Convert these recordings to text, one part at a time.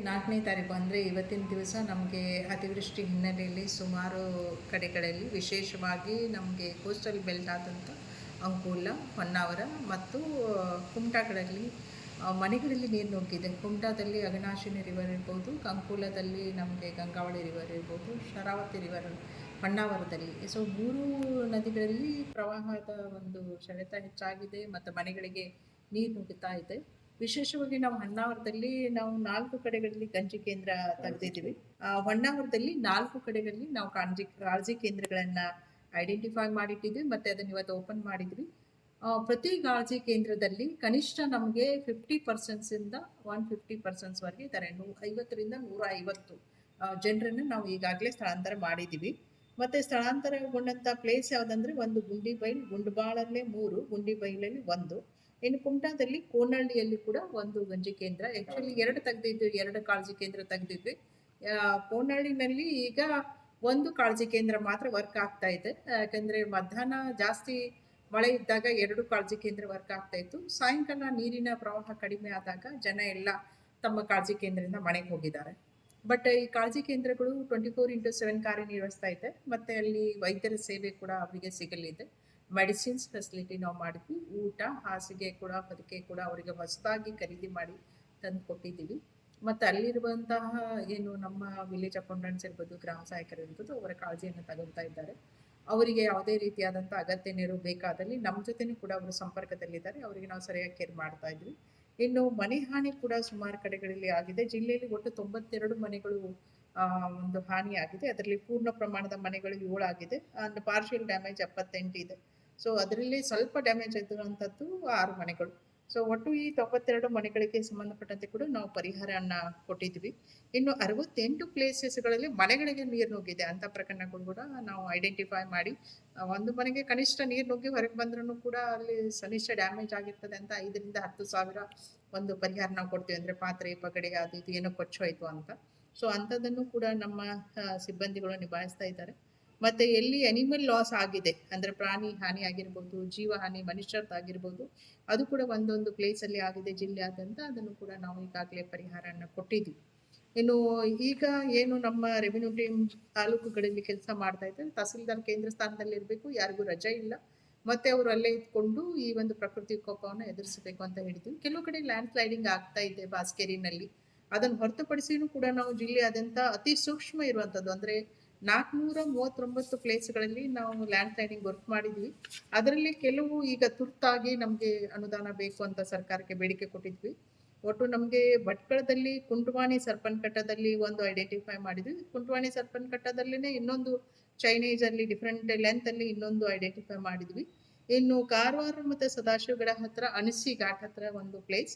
ನಾಲ್ಕನೇ ತಾರೀಕು ಅಂದರೆ ಇವತ್ತಿನ ದಿವಸ ನಮಗೆ ಅತಿವೃಷ್ಟಿ ಹಿನ್ನೆಲೆಯಲ್ಲಿ ಸುಮಾರು ಕಡೆಗಳಲ್ಲಿ ವಿಶೇಷವಾಗಿ ನಮಗೆ ಕೋಸ್ಟಲ್ ಬೆಲ್ಟ್ ಆದಂಥ ಅಂಕೋಲ, ಹೊನ್ನಾವರ ಮತ್ತು ಕುಮಟಾಗಳಲ್ಲಿ ಮನೆಗಳಲ್ಲಿ ನೀರು ನುಗ್ಗಿದೆ. ಕುಮಟಾದಲ್ಲಿ ಅಗನಾಶಿನಿ ರಿವರ್ ಇರ್ಬೋದು, ಅಂಕೋಲದಲ್ಲಿ ನಮಗೆ ಗಂಗಾವಳಿ ರಿವರ್ ಇರ್ಬೋದು, ಶರಾವತಿ ರಿವರ್ ಹೊನ್ನಾವರದಲ್ಲಿ. ಸೊ ಮೂರು ನದಿಗಳಲ್ಲಿ ಪ್ರವಾಹದ ಒಂದು ಸೆಳೆತ ಹೆಚ್ಚಾಗಿದೆ ಮತ್ತು ಮನೆಗಳಿಗೆ ನೀರು ನುಗ್ಗುತ್ತಾ ಇದೆ. ವಿಶೇಷವಾಗಿ ನಾವು ಹೊನ್ನಾವರದಲ್ಲಿ ನಾವು ನಾಲ್ಕು ಕಡೆಗಳಲ್ಲಿ ಗಂಜಿ ಕೇಂದ್ರ ತೆಗೆದಿದ್ದೀವಿ. ಹೊನ್ನಾವರದಲ್ಲಿ ನಾಲ್ಕು ಕಡೆಗಳಲ್ಲಿ ನಾವು ಕಾಳಜಿ ಕಾಳಜಿ ಕೇಂದ್ರಗಳನ್ನ ಐಡೆಂಟಿಫೈ ಮಾಡಿಟ್ಟಿದ್ವಿ ಮತ್ತೆ ಅದನ್ನ ಇವತ್ತು ಓಪನ್ ಮಾಡಿದ್ವಿ ಪ್ರತಿ ಕಾಳಜಿ ಕೇಂದ್ರದಲ್ಲಿ ಕನಿಷ್ಠ ನಮಗೆ ಫಿಫ್ಟಿ ಪರ್ಸೆಂಟ್ಸಿಂದ ಒನ್ ಫಿಫ್ಟಿ ಪರ್ಸೆಂಟ್ಸ್ವರೆಗೆ ಇದ್ದಾರೆ. ನೂರ ಐವತ್ತರಿಂದ ನೂರ ಐವತ್ತು ಜನರನ್ನು ನಾವು ಈಗಾಗಲೇ ಸ್ಥಳಾಂತರ ಮಾಡಿದ್ದೀವಿ. ಮತ್ತೆ ಸ್ಥಳಾಂತರಗೊಂಡಂಥ ಪ್ಲೇಸ್ ಯಾವುದಂದ್ರೆ ಒಂದು ಗುಂಡಿ ಬೈಲ್ ಗುಂಡ್ಬಾಳಲ್ಲೇ ಮೂರು, ಗುಂಡಿ ಬೈಲಲ್ಲಿ ಒಂದು. ಇನ್ನು ಕುಮಟಾದಲ್ಲಿ ಕೋನಹಳ್ಳಿಯಲ್ಲಿ ಕೂಡ ಒಂದು ಗಂಜಿ ಕೇಂದ್ರ. ಆ್ಯಕ್ಚುಲಿ ಎರಡು ತೆಗೆದಿದ್ವಿ ಎರಡು ಕಾಳಜಿ ಕೇಂದ್ರ ತೆಗೆದಿದ್ವಿ. ಕೋನಹಳ್ಳಿನಲ್ಲಿ ಈಗ ಒಂದು ಕಾಳಜಿ ಕೇಂದ್ರ ಮಾತ್ರ ವರ್ಕ್ ಆಗ್ತಾ ಇದೆ. ಯಾಕಂದ್ರೆ ಮಧ್ಯಾಹ್ನ ಜಾಸ್ತಿ ಮಳೆ ಇದ್ದಾಗ ಎರಡು ಕಾಳಜಿ ಕೇಂದ್ರ ವರ್ಕ್ ಆಗ್ತಾ ಇತ್ತು. ಸಾಯಂಕಾಲ ನೀರಿನ ಪ್ರವಾಹ ಕಡಿಮೆ ಆದಾಗ ಜನ ಎಲ್ಲ ತಮ್ಮ ಕಾಳಜಿ ಕೇಂದ್ರದಿಂದ ಮನೆಗೆ ಹೋಗಿದ್ದಾರೆ. ಬಟ್ ಈ ಕಾಳಜಿ ಕೇಂದ್ರಗಳು ಟ್ವೆಂಟಿ ಫೋರ್ ಇಂಟು ಸೆವೆನ್ ಕಾರ್ಯನಿರ್ವಹಿಸ್ತಾ ಇದೆ. ಮತ್ತೆ ಅಲ್ಲಿ ವೈದ್ಯರ ಸೇವೆ ಕೂಡ ಅವರಿಗೆ ಸಿಗಲಿದೆ. ಮೆಡಿಸಿನ್ಸ್ ಫೆಸಿಲಿಟಿ ನಾವು ಮಾಡಿದ್ವಿ. ಊಟ, ಹಾಸಿಗೆ ಕೂಡ, ಹೊದಿಕೆ ಕೂಡ ಅವರಿಗೆ ಹೊಸದಾಗಿ ಖರೀದಿ ಮಾಡಿ ತಂದು ಕೊಟ್ಟಿದ್ದೀವಿ ಮತ್ತು ಅಲ್ಲಿರುವಂತಹ ಏನು ನಮ್ಮ ವಿಲೇಜ್ ಅಕೌಂಟೆಂಟ್ಸ್ ಇರ್ಬೋದು, ಗ್ರಾಮ ಸಹಾಯಕರು ಇರ್ಬೋದು, ಅವರ ಕಾಳಜಿಯನ್ನು ತಗೊಳ್ತಾ ಇದ್ದಾರೆ. ಅವರಿಗೆ ಯಾವುದೇ ರೀತಿಯಾದಂಥ ಅಗತ್ಯ ನೆರವು ಬೇಕಾದಲ್ಲಿ ನಮ್ಮ ಜೊತೆನೂ ಕೂಡ ಅವರು ಸಂಪರ್ಕದಲ್ಲಿದ್ದಾರೆ. ಅವರಿಗೆ ನಾವು ಸರಿಯಾಗಿ ಕೇರ್ ಮಾಡ್ತಾ ಇದ್ವಿ. ಇನ್ನು ಮನೆ ಹಾನಿ ಕೂಡ ಸುಮಾರು ಕಡೆಗಳಲ್ಲಿ ಆಗಿದೆ. ಜಿಲ್ಲೆಯಲ್ಲಿ ಒಟ್ಟು ತೊಂಬತ್ತೆರಡು ಮನೆಗಳು ಒಂದು ಹಾನಿ ಆಗಿದೆ ಅದರಲ್ಲಿ ಪೂರ್ಣ ಪ್ರಮಾಣದ ಮನೆಗಳು ಏಳಾಗಿದೆ. ಆಗಿದೆ ಅಂಡ್ ಪಾರ್ಷಿಯಲ್ ಡ್ಯಾಮೇಜ್ ಎಪ್ಪತ್ತೆಂಟು ಇದೆ. ಸೊ ಅದರಲ್ಲಿ ಸ್ವಲ್ಪ ಡ್ಯಾಮೇಜ್ ಆಗಿರುವಂಥದ್ದು ಆರು ಮನೆಗಳು. ಸೊ ಒಟ್ಟು ಈ ತೊಂಬತ್ತೆರಡು ಮನೆಗಳಿಗೆ ಸಂಬಂಧಪಟ್ಟಂತೆ ಕೂಡ ನಾವು ಪರಿಹಾರವನ್ನು ಕೊಟ್ಟಿದ್ವಿ. ಇನ್ನು ಅರವತ್ತೆಂಟು ಪ್ಲೇಸಸ್ಗಳಲ್ಲಿ ಮನೆಗಳಿಗೆ ನೀರು ನುಗ್ಗಿದೆ ಅಂತ ಪ್ರಕರಣಗಳು ಕೂಡ ನಾವು ಐಡೆಂಟಿಫೈ ಮಾಡಿ ಒಂದು ಮನೆಗೆ ಕನಿಷ್ಠ ನೀರು ನುಗ್ಗಿ ಹೊರಗೆ ಬಂದ್ರೂ ಕೂಡ ಅಲ್ಲಿ ಸನಿಷ್ಠ ಡ್ಯಾಮೇಜ್ ಆಗಿರ್ತದೆ ಅಂತ ಐದರಿಂದ ಹತ್ತು ಸಾವಿರ ಒಂದು ಪರಿಹಾರ ನಾವು ಕೊಡ್ತೀವಿ. ಅಂದರೆ ಪಾತ್ರೆ, ಪಗಡೆ, ಅದು ಇದು ಏನೋ ಕೊಚ್ಚೋಯ್ತು ಅಂತ. ಸೊ ಅಂಥದ್ದನ್ನು ಕೂಡ ನಮ್ಮ ಸಿಬ್ಬಂದಿಗಳು ನಿಭಾಯಿಸ್ತಾ ಇದ್ದಾರೆ. ಮತ್ತೆ ಎಲ್ಲಿ ಅನಿಮಲ್ ಲಾಸ್ ಆಗಿದೆ, ಅಂದ್ರೆ ಪ್ರಾಣಿ ಹಾನಿ ಆಗಿರ್ಬೋದು, ಜೀವ ಹಾನಿ ಮನುಷ್ಯರದ್ದಾಗಿರ್ಬೋದು ಅದು ಕೂಡ ಒಂದೊಂದು ಪ್ಲೇಸ್ ಅಲ್ಲಿ ಆಗಿದೆ ಜಿಲ್ಲೆಯಾದ್ಯಂತ ಅದನ್ನು ಕೂಡ ನಾವು ಈಗಾಗಲೇ ಪರಿಹಾರನ ಕೊಟ್ಟಿದ್ವಿ. ಇನ್ನು ಈಗ ಏನು ನಮ್ಮ ರೆವಿನ್ಯೂ ಟೀಮ್ ತಾಲೂಕುಗಳಲ್ಲಿ ಕೆಲಸ ಮಾಡ್ತಾ ಇದ್ದಾರೆ, ತಹಸೀಲ್ದಾರ್ ಕೇಂದ್ರ ಸ್ಥಾನದಲ್ಲಿ ಇರಬೇಕು, ಯಾರಿಗೂ ರಜೆ ಇಲ್ಲ. ಮತ್ತೆ ಅವರು ಅಲ್ಲೇ ಇದ್ಕೊಂಡು ಈ ಒಂದು ಪ್ರಕೃತಿ ಕೋಪವನ್ನು ಎದುರಿಸಬೇಕು ಅಂತ ಹೇಳಿದ್ವಿ. ಕೆಲವು ಕಡೆ ಲ್ಯಾಂಡ್ ಸ್ಲೈಡಿಂಗ್ ಆಗ್ತಾ ಇದೆ ಬಾಸ್ಕೇರಿನಲ್ಲಿ. ಅದನ್ನು ಹೊರತುಪಡಿಸಿನೂ ಕೂಡ ನಾವು ಜಿಲ್ಲೆಯಾದ್ಯಂತ ಅತಿ ಸೂಕ್ಷ್ಮ ಇರುವಂಥದ್ದು ಅಂದ್ರೆ ನಾಲ್ಕುನೂರ ಮೂವತ್ತೊಂಬತ್ತು ಪ್ಲೇಸ್ಗಳಲ್ಲಿ ನಾವು ಲ್ಯಾಂಡ್ ಲೈನಿಂಗ್ ವರ್ಕ್ ಮಾಡಿದ್ವಿ. ಅದರಲ್ಲಿ ಕೆಲವು ಈಗ ತುರ್ತಾಗಿ ನಮಗೆ ಅನುದಾನ ಬೇಕು ಅಂತ ಸರ್ಕಾರಕ್ಕೆ ಬೇಡಿಕೆ ಕೊಟ್ಟಿದ್ವಿ. ಒಟ್ಟು ನಮಗೆ ಭಟ್ಕಳದಲ್ಲಿ ಕುಂಟವಾಣಿ ಸರ್ಪನ್ಕಟ್ಟದಲ್ಲಿ ಒಂದು ಐಡೆಂಟಿಫೈ ಮಾಡಿದ್ವಿ. ಕುಂಟವಾಣಿ ಸರ್ಪನ್ಕಟ್ಟದಲ್ಲೇ ಇನ್ನೊಂದು ಚೈನೀಸಲ್ಲಿ ಡಿಫ್ರೆಂಟ್ ಲೆಂತ್ ಅಲ್ಲಿ ಇನ್ನೊಂದು ಐಡೆಂಟಿಫೈ ಮಾಡಿದ್ವಿ. ಇನ್ನು ಕಾರವಾರ ಮತ್ತೆ ಸದಾಶಿವಗಡ ಹತ್ರ ಅನಿಸಿ ಘಾಟ್ ಹತ್ರ ಒಂದು ಪ್ಲೇಸ್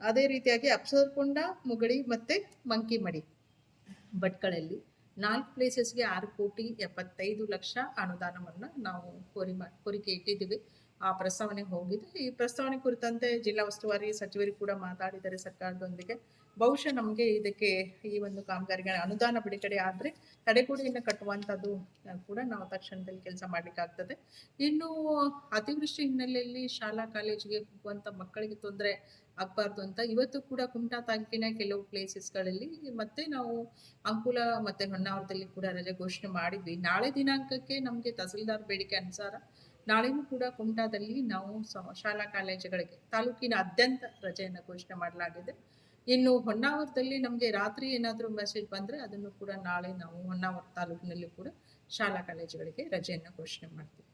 ಅದೇ ರೀತಿಯಾಗಿ ಅಪ್ಸರ್ಕೊಂಡ ಮುಗಳಿ ಮತ್ತೆ ಮಂಕಿಮಡಿ ಭಟ್ಕಳಲ್ಲಿ. ನಾಲ್ಕು ಪ್ಲೇಸಸ್ಗೆ ಆರು ಕೋಟಿ ಎಪ್ಪತ್ತೈದು ಲಕ್ಷ ಅನುದಾನವನ್ನು ನಾವು ಕೋರಿ ಮಾ ಕೋರಿಕೆ ಇಟ್ಟಿದ್ದೀವಿ. ಆ ಪ್ರಸ್ತಾವನೆ ಹೋಗಿದೆ ಈ ಪ್ರಸ್ತಾವನೆ ಕುರಿತಂತೆ ಜಿಲ್ಲಾ ಉಸ್ತುವಾರಿ ಸಚಿವರು ಕೂಡ ಮಾತಾಡಿದ್ದಾರೆ ಸರ್ಕಾರದೊಂದಿಗೆ. ಬಹುಶಃ ನಮಗೆ ಇದಕ್ಕೆ ಈ ಒಂದು ಕಾಮಗಾರಿಗೆ ಅನುದಾನ ಬಿಡುಗಡೆ ಆದರೆ ತಡೆಗೋಡೆಯನ್ನು ಕಟ್ಟುವಂಥದ್ದು ಕೂಡ ನಾವು ತಕ್ಷಣದಲ್ಲಿ ಕೆಲಸ ಮಾಡಲಿಕ್ಕಾಗ್ತದೆ. ಇನ್ನು ಅತಿವೃಷ್ಟಿ ಹಿನ್ನೆಲೆಯಲ್ಲಿ ಶಾಲಾ ಕಾಲೇಜಿಗೆ ಹೋಗುವಂಥ ಮಕ್ಕಳಿಗೆ ತೊಂದರೆ ಆಗಬಾರ್ದು ಅಂತ ಇವತ್ತು ಕೂಡ ಕುಮಟಾ ತಾಲೂಕಿನ ಕೆಲವು ಪ್ಲೇಸಸ್ಗಳಲ್ಲಿ ಮತ್ತೆ ನಾವು ಅಂಕುಲ ಮತ್ತೆ ಹೊನ್ನಾವರದಲ್ಲಿ ಕೂಡ ರಜೆ ಘೋಷಣೆ ಮಾಡಿದ್ವಿ. ನಾಳೆ ದಿನಾಂಕಕ್ಕೆ ನಮಗೆ ತಹಸೀಲ್ದಾರ್ ಬೇಡಿಕೆ ಅನುಸಾರ ನಾಳೆನೂ ಕೂಡ ಕುಮಟಾದಲ್ಲಿ ನಾವು ಶಾಲಾ ಕಾಲೇಜುಗಳಿಗೆ, ತಾಲೂಕಿನ ಅತ್ಯಂತ ರಜೆಯನ್ನು ಘೋಷಣೆ ಮಾಡಲಾಗಿದೆ. ಇನ್ನು ಹೊನ್ನಾವರದಲ್ಲಿ ನಮಗೆ ರಾತ್ರಿ ಏನಾದರೂ ಮೆಸೇಜ್ ಬಂದರೆ ಅದನ್ನು ಕೂಡ ನಾಳೆ ನಾವು ಹೊನ್ನಾವರ ತಾಲೂಕಿನಲ್ಲಿ ಕೂಡ ಶಾಲಾ ಕಾಲೇಜುಗಳಿಗೆ ರಜೆಯನ್ನು ಘೋಷಣೆ ಮಾಡ್ತೀವಿ.